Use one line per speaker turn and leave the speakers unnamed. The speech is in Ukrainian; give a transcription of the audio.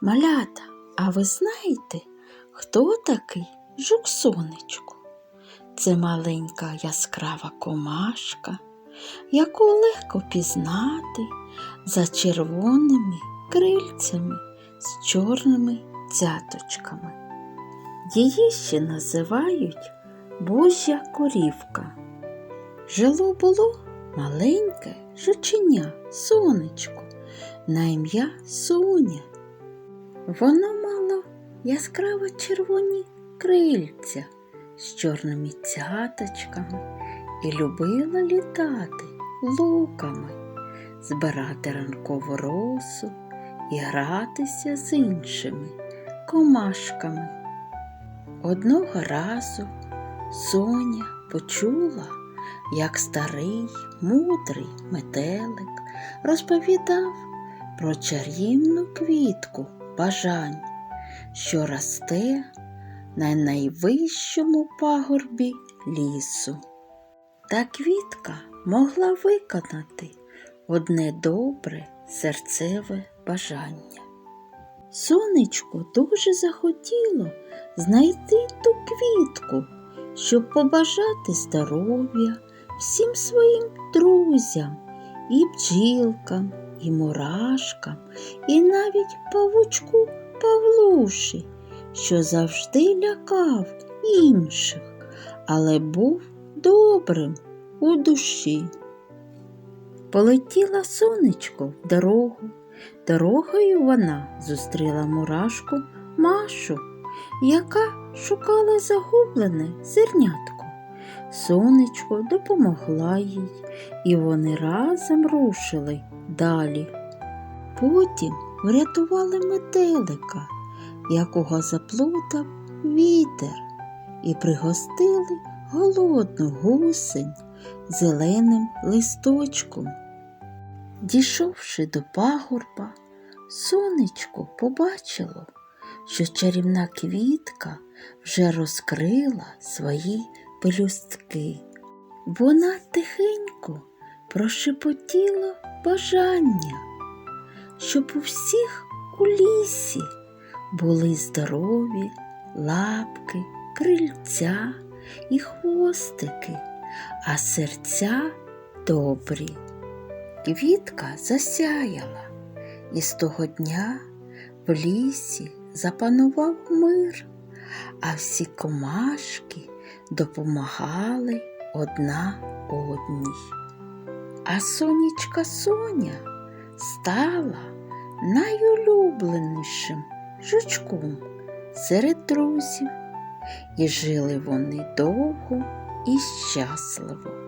Малята, а ви знаєте, хто такий жук сонечко? Це маленька яскрава комашка, яку легко пізнати за червоними крильцями з чорними цяточками. Її ще називають Божя корівка. Жило було маленьке жученя, сонечко, на ім'я Соня. Воно мало яскраво червоні крильця з чорними цяточками і любила літати луками, збирати ранкову росу і гратися з іншими комашками. Одного разу Соня почула, як старий мудрий метелик розповідав про чарівну квітку бажань, що росте на найвищому пагорбі лісу. Та квітка могла виконати одне добре серцеве бажання. Сонечко дуже захотіло знайти ту квітку, щоб побажати здоров'я всім своїм друзям, і бджілкам, і мурашкам, і навіть павучку Павлуші, що завжди лякав інших, але був добрим у душі. Полетіла сонечко в дорогу. Дорогою вона зустріла мурашку Машу, яка шукала загублене зернятко. Сонечко допомогла їй, і вони разом рушили далі. Потім врятували метелика, якого заплутав вітер, і пригостили голодну гусень зеленим листочком. Дійшовши до пагорба, сонечко побачило, що чарівна квітка вже розкрила свої пелюстки. Вона тихенько прошепотіла бажання, щоб у всіх у лісі були здорові лапки, крильця і хвостики, а серця добрі. Квітка засяяла, і з того дня в лісі запанував мир, а всі комашки допомагали одна одній. А сонечка Соня стала найулюбленішим жучком серед друзів, і жили вони довго і щасливо.